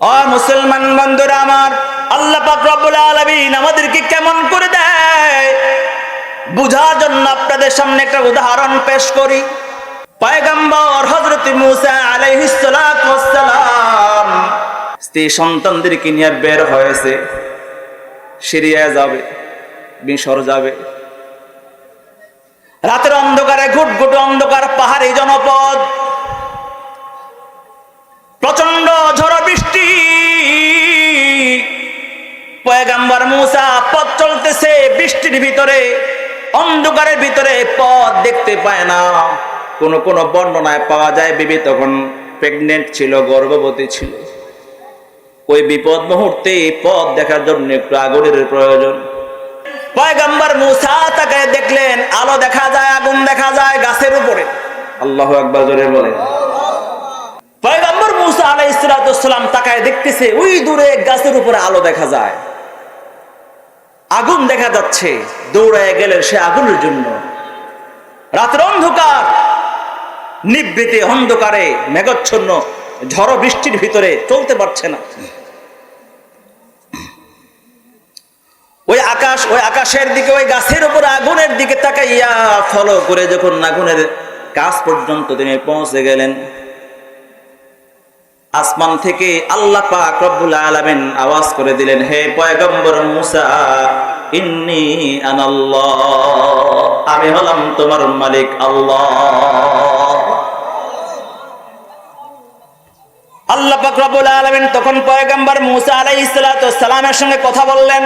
ও মুসলমান বন্ধুরা আমার, আল্লাহ পাক রব্বুল আলামিন আমাদেরকে কেমন করে দেয়? বুঝার জন্য আপনাদের সামনে একটা উদাহরণ পেশ করি। পয়গম্বর হযরত মুসা আলাইহিস সালাম স্ত্রী সন্তানদেরকে নিয়ে বের হয়েছে। সিরিয়া যাবে, মিশর যাবে। রাতের অন্ধকারে ঘুটঘুট অন্ধকার পাহাড়ি জনপদ পথ চলতেছে, বৃষ্টির ভিতরে, অন্ধকারের ভিতরে পথ দেখতে পায় না। কোন কোন বর্ণনায় পাওয়া যায়, বিবি তখন প্রেগনেন্ট ছিল, গর্ভবতী ছিল। ওই বিপদ মুহূর্তে পথ দেখার জন্য একটু আগুনের প্রয়োজন। পয়গাম্বার মুসা তাকে দেখলেন, আলো দেখা যায়, আগুন দেখা যায় গাছের উপরে। আল্লাহ একবার জোরে বলেন। পয়গম্বর মুসা আলাই তাকায় দেখতেছে, ওই দূরে গাছের উপরে আলো দেখা যায়। আগুন দেখা যাচ্ছে, দৌড়ায় গেলেন সে আগুনের জন্য। রাতের অন্ধকার নিবৃতে অন্ধকারে, মেঘচ্ছন্ন, ঝড় বৃষ্টির ভিতরে চলতে পারছে না। ওই আকাশ, ওই আকাশের দিকে, ওই গাছের উপর আগুনের দিকে তাকাইয়া ফলো করে যখন আগুনের কাজ পর্যন্ত তিনি পৌঁছে গেলেন আসমান থেকে আল্লাহ পাক রব্বুল আলামিন আওয়াজ করে দিলেন, হে পয়গম্বর মুসা, ইন্নি আনাল্লাহ, আমি হলাম তোমার মালিক আল্লাহ। আল্লাহ পাক রব্বুল আলামিন তখন পয়গম্বর মুসা আলাইহিস সালামের সঙ্গে কথা বললেন।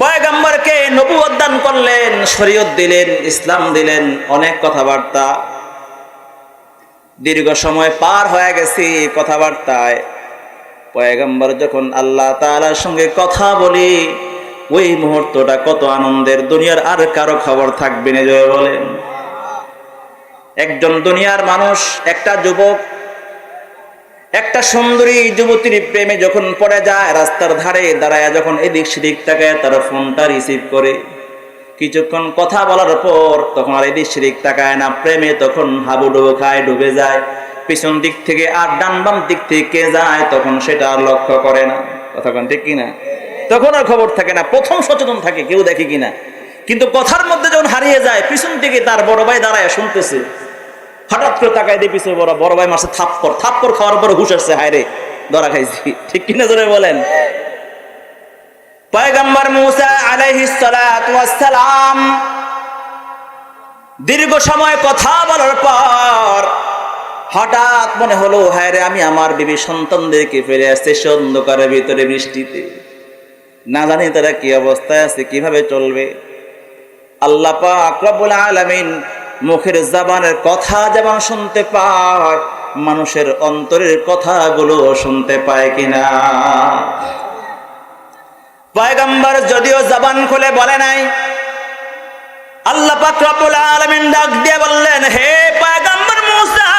পয়গম্বরকে নবুয়ত দান করলেন, শরীয়ত দিলেন, ইসলাম দিলেন, অনেক কথাবার্তা। দীর্ঘ সময় পার হয়ে গেছে কথাবার্তায়। পয়গম্বর যখন আল্লাহ তাআলার সঙ্গে কথা বলি, ওই মুহূর্তটা কত আনন্দের। দুনিয়ার আর কারও খবর থাকবে না জয় বলেন। একজন দুনিয়ার মানুষ, একটা যুবক, একটা সুন্দরী যুবতীর প্রেমে যখন পড়ে যায়, রাস্তার ধারে দাঁড়ায় যখন এদিক সেদিক তাকায়, তার ফোনটা রিসিভ করে। কিছুক্ষণ কথা বলার পর তখন আর এদিক সেদিক তাকায় না, প্রেমে তখন হাবুডুবু খায়, ডুবে যায়। পিছন দিক থেকে আর ডান বাম দিক থেকে যায় তখন সেটা আর লক্ষ্য করে না। কথাক্ষণ ঠিক কিনা? তখন আর খবর থাকে না, প্রথম সচেতন থাকে, কেউ দেখে কিনা। কিন্তু কথার মধ্যে যখন হারিয়ে যায়, পিছন থেকে তার বড় ভাই দাঁড়ায় শুনতেছে। হঠাৎ করে তাকায় দিয়ে পিছনে বড় বড় ভাই মাসে থাপ্পর থাপ্পর খাওয়ার পর হুশ আসছে, হায় রে, ধরা খাইছি। ঠিক কিনা জোরে বলেন? পয়গম্বর মুসা সালাম দীর্ঘ সময় কথা বলার পর হঠাৎ মনে হলো, হায় রে, আমি আমার বিবি সন্তানদেরকে ফিরে আসছে সে ভিতরে বৃষ্টিতে। না জানি তারা কি অবস্থায় আছে, কীভাবে চলবে? আল্লাহ পাক রব্বুল আলামিন মুখের জবানের কথা যেমন শুনতে পায়, মানুষের অন্তরের কথাগুলো শুনতে পায় কিনা। পয়গম্বর যদিও জবান খুলে বলে নাই। আল্লাহ পাক রব্বুল ডাক দিয়ে বললেন, হে পয়গম্বর মুসা,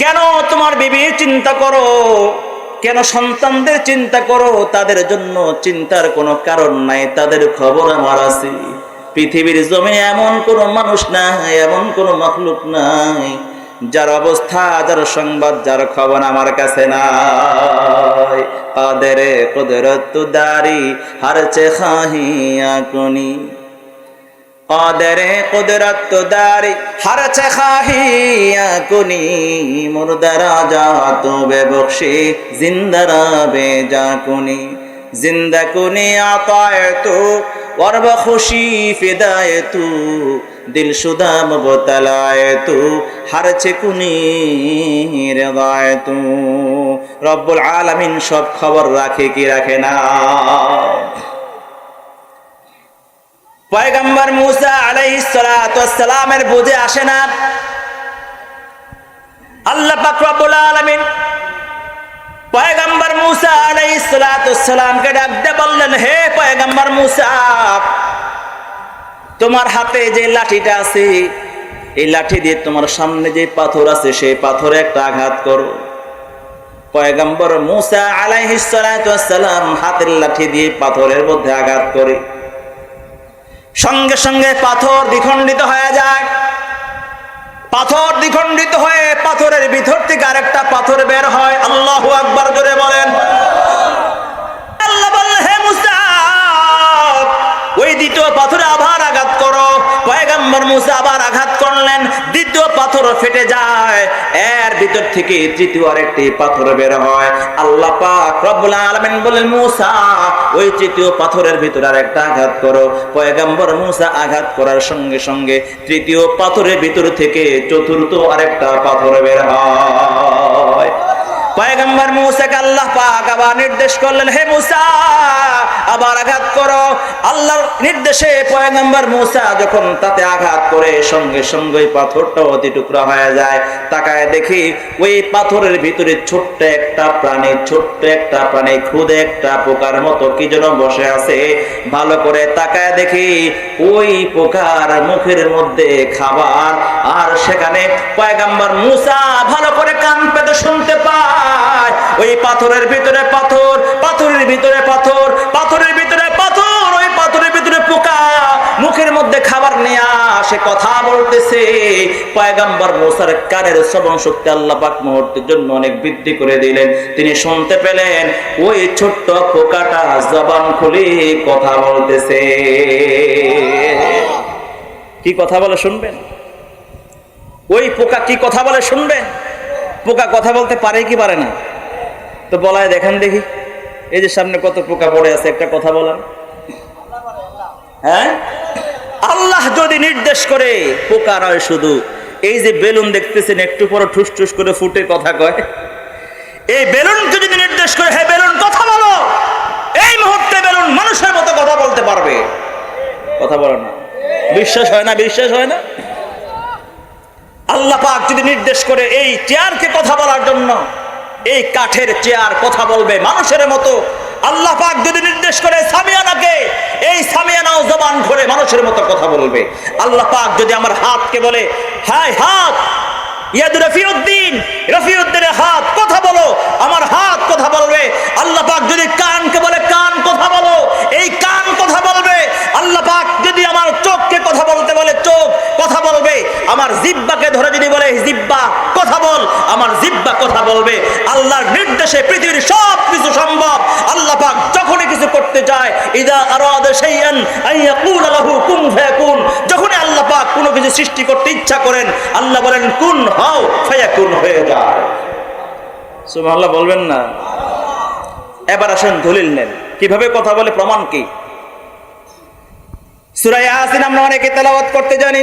কেন তোমার বিবির চিন্তা করো? কেন সন্তানদের চিন্তা করো? তাদের জন্য চিন্তার কোনো কারণ নাই, তাদের খবর আমার আছে। পৃথিবীর জমিনে এমন কোন মানুষ নাই, এমন কোন মখলুক নাই, যার অবস্থা, যার সংবাদ, যার খবর আমার কাছে নাই কাদের কুদরত দারি হারছে খাহিয়া কুনি কাদের কুদরত দারি হারছে খাহিয়া কুনি মুর্দারা যা তো বেবখশি জিন্দারা বে যা কুনি জিন্দা কুনি আপায় তো ওয়ারব খুশি ফিদায় তু দিল মবতলায় তু তু রব্বুল আলামিন সব খবর রাখে কি রাখে না? পয়গম্বর মুসা আলাইহিস সালাতু সালামের বুঝে আসে না। আল্লাহ পাক রব্বুল মুসা আলাইহিস সালাতু ওয়াস সালামকে ডাক দিয়ে বললেন, হে পয়গম্বর মুসা, তোমার হাতে যে লাঠিটা আছে, এই লাঠি দিয়ে তোমার সামনে যে পাথর আছে, সেই পাথরে একটা আঘাত করো। পয়গম্বর মুসা আলাইহিস সালাতু সালাম হাতের লাঠি দিয়ে পাথরের মধ্যে আঘাত করে। সঙ্গে সঙ্গে পাথর দ্বিখণ্ডিত পাথর দ্বিখণ্ডিত হয়ে পাথরের ভিতর থেকে আরেকটা পাথর বের হয়। আল্লাহ আকবর করে বলেন। আল্লাহ বললেন, হে মুসা ওই দ্বিতীয় পাথরে আবার নম্বর মুসা আবার আঘাত করলেন, দ্বিতীয় পাথর ফেটে যায়। এর ভিতর থেকে তৃতীয় আরেকটি পাথর বের হয়। আল্লাহ পাক রব্বুল আলামিন বলেন মুসা, ওই তৃতীয় পাথরের ভিতর আরেকটা আঘাত করো। পয়গম্বর মুসা আঘাত করার সঙ্গে সঙ্গে তৃতীয় পাথরের ভিতর থেকে চতুর্থ আরেকটা পাথর বের হয়। পয়গম্বর মুসাকে আল্লাহ পাক আবার নির্দেশ করলেন, হে মুসা, আবার আঘাত করো। আল্লাহর নির্দেশে পয়গম্বর মুসা যখন তাতে আঘাত করে, সঙ্গে সঙ্গে পাথরটা অতি টুকরা হয়ে যায়। তাকায় দেখি ওই পাথরের ভিতরে ছোট্ট একটা প্রাণী, ছোট্ট একটা প্রাণী খুদে একটা পোকার মতো কি যেন বসে আছে। ভালো করে তাকায় দেখি ওই পোকার মুখের মধ্যে খাবার। আর সেখানে পয়গাম্বর মুসা ভালো করে কান পেতে শুনতে পায়। তিনি শুনতে পেলেন, ওই ছোট্ট পোকাটা জবান খুলে কথা বলতেছে। কি কথা বলে শুনবেন? ওই পোকা কি কথা বলে শুনবেন? পোকা কথা বলতে পারে কি পারে না? তো বলায় দেখেন দেখি। এই যে সামনে কত পোকা পড়ে আছে, একটা কথা বলার। হ্যাঁ? আল্লাহ যদি নির্দেশ করে, পোকা নয় শুধু। এই যে বেলুন দেখতেছেন, একটু পরে ঠুস ঠুস করে ফুটে কথা কয়। এই বেলুনকে যদি নির্দেশ করে হ্যাঁ বেলুন, কথা বলো। এই মুহূর্তে বেলুন মানুষের মতো কথা বলতে পারবে। কথা বলো না। বিশ্বাস হয় না? বিশ্বাস হয় না? আল্লাহ পাক যদি নির্দেশ করে এই চেয়ারকে কথা বলার জন্য, এই কাঠের চেয়ার কথা বলবে মানুষের মতো, আল্লাহ পাক যদি নির্দেশ করে সামিয়ানাকে, এই সামিয়ানাও জবান করে মানুষের মতো কথা বলবে। আল্লাহ পাক যদি আমার হাতকে বলে হাই হাত ইয়াদ রফিউদ্দিন, রফিউদ্দিনের হাত কথা বলো, আমার হাত কথা বলবে। আল্লাহ পাক যদি কানকে বলে, কান কথা বলো, এই কান কথা বলবে আল্লাহ পাক যদি আমার চোখকে কথা বলতে বলে চোখ কথা বলবে, আমার জিব্বাকে ধরে যদি বলে জিব্বা, কথা বল। আমার জিব্বা কথা বলবে। আল্লাহর নির্দেশে পৃথিবীর সব কিছু সম্ভব। আল্লাহ পাক যখনই কিছু করতে চায়, ইদা আরাদা শাইআন আইয়াকুল লাহু কুন ফায়াকুন। যখনই আল্লাহ পাক কোনো কিছু সৃষ্টি করতে ইচ্ছা করেন, আল্লাহ বলেন, কুন হও, ফায়াকুন হয়ে যায়। সুবহানাল্লাহ, বলবেন না? এবার আসেন দলিল নেন। কীভাবে কথা বলে, প্রমাণ কি? সূরা ইয়াসিন আমরা অনেকে তেলাওয়াত করতে জানি।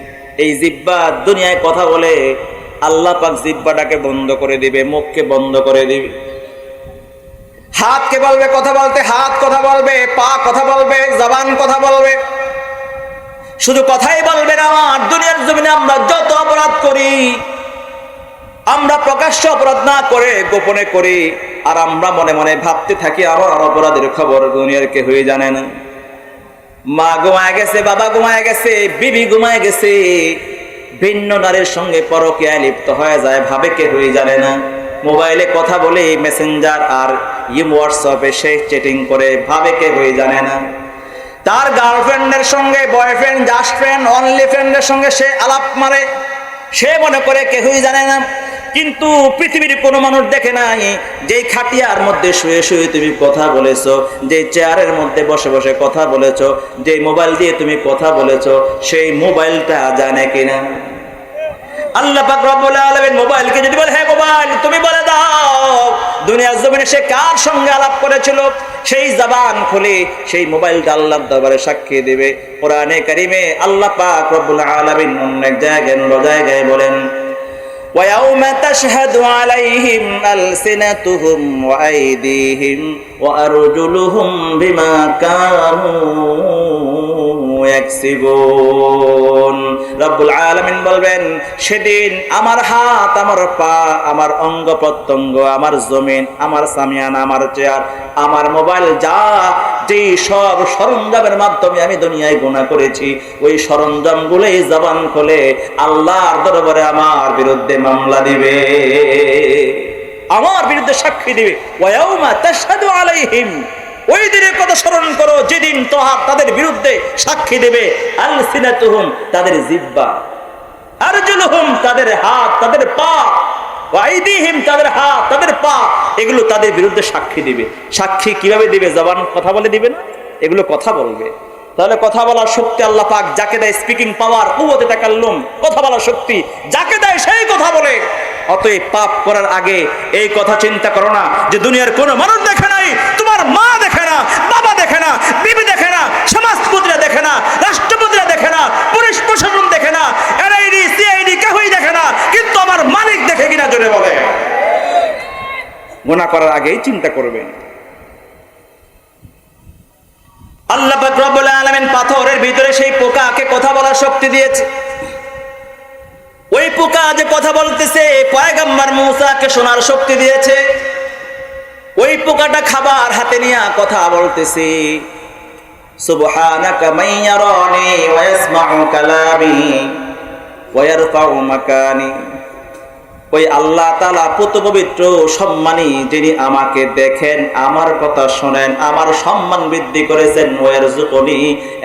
এই জিব্বা দুনিয়ায় কথা বলে আল্লাহ পাক জিব্বাটাকে বন্ধ করে দিবে, মুখকে বন্ধ করে দিবে। হাতকে বলবে, কথা বলতে হাত কথা বলবে, পা কথা বলবে, জবান কথা বলবে। শুধু কথাই বলবে না, আমার দুনিয়ার জমিনে আমরা যত অপরাধ করি, আমরা প্রকাশ্য অপরাধ না করে, গোপনে করি, আর আমরা মনে মনে ভাবতে থাকি আমার অপরাধের খবর দুনিয়ার কেউই জানে না। মা ঘুমায় গেছে, বাবা ঘুমায় গেছে, বিবি ঘুমায় গেছে। ভিন্ন নারীর সঙ্গে পরকীয়ায় লিপ্ত হয়ে যায়, ভাবে কে হয়ে জানে না। মোবাইলে কথা বলে মেসেঞ্জার আর ইম হোয়াটসঅ্যাপে সে চেটিং করে, ভাবে কে হয়ে জানে না। তার গার্লফ্রেন্ডের সঙ্গে, বয়ফ্রেন্ড, জাস্ট ফ্রেন্ড, অনলি ফ্রেন্ডের সঙ্গে সে আলাপ মারে। সে মনে করে কেউই জানে না। কিন্তু পৃথিবীর কোনো মানুষ দেখে নাই, যেই খাটিয়ার মধ্যে শুয়ে শুয়ে তুমি কথা বলেছ যে চেয়ারের মধ্যে বসে বসে কথা বলেছ যে মোবাইল দিয়ে তুমি কথা বলেছ, সেই মোবাইলটা জানে কিনা? আল্লাহ পাক রব্বুল আলামিন মোবাইলকে যদি বলে হ্যাঁ মোবাইল, তুমি বলে দাও। দুনিয়ার জমিনে সে কার সঙ্গে আলাপ করেছিল? সেই জবান খুলে সেই মোবাইলটা আল্লাহর দরবারে সাক্ষী দেবে। কোরআনে কারিমে আল্লাহ পাক রব্বুল আলামিন অনেক জায়গায়, অন্য জায়গায় বলেন ويوم تشهد عليهم ألسنتهم وأيديهم وأرجلهم بما كانوا يكسبون রব্বুল আলামিন বলবেন সেদিন আমার হাত আমার পা আমার অঙ্গ প্রত্যঙ্গ আমার জমিন আমার সামিয়ান আমার চেয়ার আমার মোবাইল যা যেই সব সরঞ্জামের মাধ্যমে আমি দুনিয়ায় গুণা করেছি। ওই সরঞ্জাম গুলোই জবান খোলে আল্লাহর দরবারে আমার বিরুদ্ধে মামলা দিবে। আমার বিরুদ্ধে সাক্ষী দিবে। ওই দিনের কথা স্মরণ করো, যেদিন তাদের বিরুদ্ধে সাক্ষী দেবে। তাদের জিব্বা তাদের হাত, তাদের পা তাদের হাত, তাদের পা, এগুলো তাদের বিরুদ্ধে সাক্ষী দিবে। সাক্ষী কীভাবে দিবে? জবান কথা বলে দিবে না? এগুলো কথা বলবে। তাহলে কথা বলার শক্তি আল্লাহ পাক যাকে দেয় স্পিকিং পাওয়ার কুবতে তাকাল্লুম, কথা বলার শক্তি যাকে দেয় সেই কথা বলে। অতএব পাপ করার আগে এই কথা চিন্তা করো না যে দুনিয়ার কোনো মানুষ দেখে নাই, তোমার মা দেখে না, বাবা দেখে না, বিবি দেখে না সমাজপতিরা দেখে না রাষ্ট্রপতিরা দেখে না, পুলিশ প্রশাসন দেখে না, এনআইডি, সিআইডি কেউই দেখে না, কিন্তু আমার কিনা জোরে বলে। গোনা করার আগেই চিন্তা করবেন আল্লাহ পাথরের ভিতরে সেই পোকাকে কথা বলার শক্তি দিয়েছে। ওই পোকা যে কথা বলতেছে, পয়গাম্বার শোনার শক্তি দিয়েছে। ওই পোকাটা খাবার হাতে নিয়ে কথা বলতেছে। সুবহানাকা মাইয়ারানি ওয়া কালামি ওয়া মাকানি। ওই আল্লাহ তালা পুত পবিত্র সম্মানী যিনি আমাকে দেখেন, আমার কথা শোনেন, আমার সম্মান বৃদ্ধি করেছেন, ওয়ের জুকনি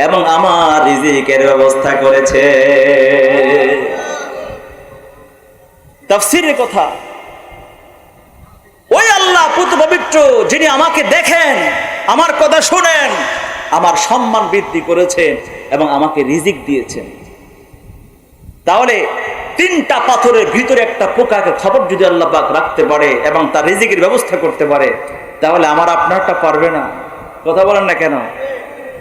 এবং আমার রিজিকের ব্যবস্থা করেছে তাফসিরের কথা, ওই আল্লাহ পুত পবিত্র যিনি আমাকে দেখেন, আমার কথা শোনেন, আমার সম্মান বৃদ্ধি করেছেন এবং আমাকে রিজিক দিয়েছেন। তাহলে তিনটা পাথরের ভিতরে একটা পোকাকে খবর যদি আল্লাহ পাক রাখতে পারে এবং তার রিজিকের ব্যবস্থা করতে পারে, তাহলে আমার আপনারটা পারবে না। কথা বলেন না কেন?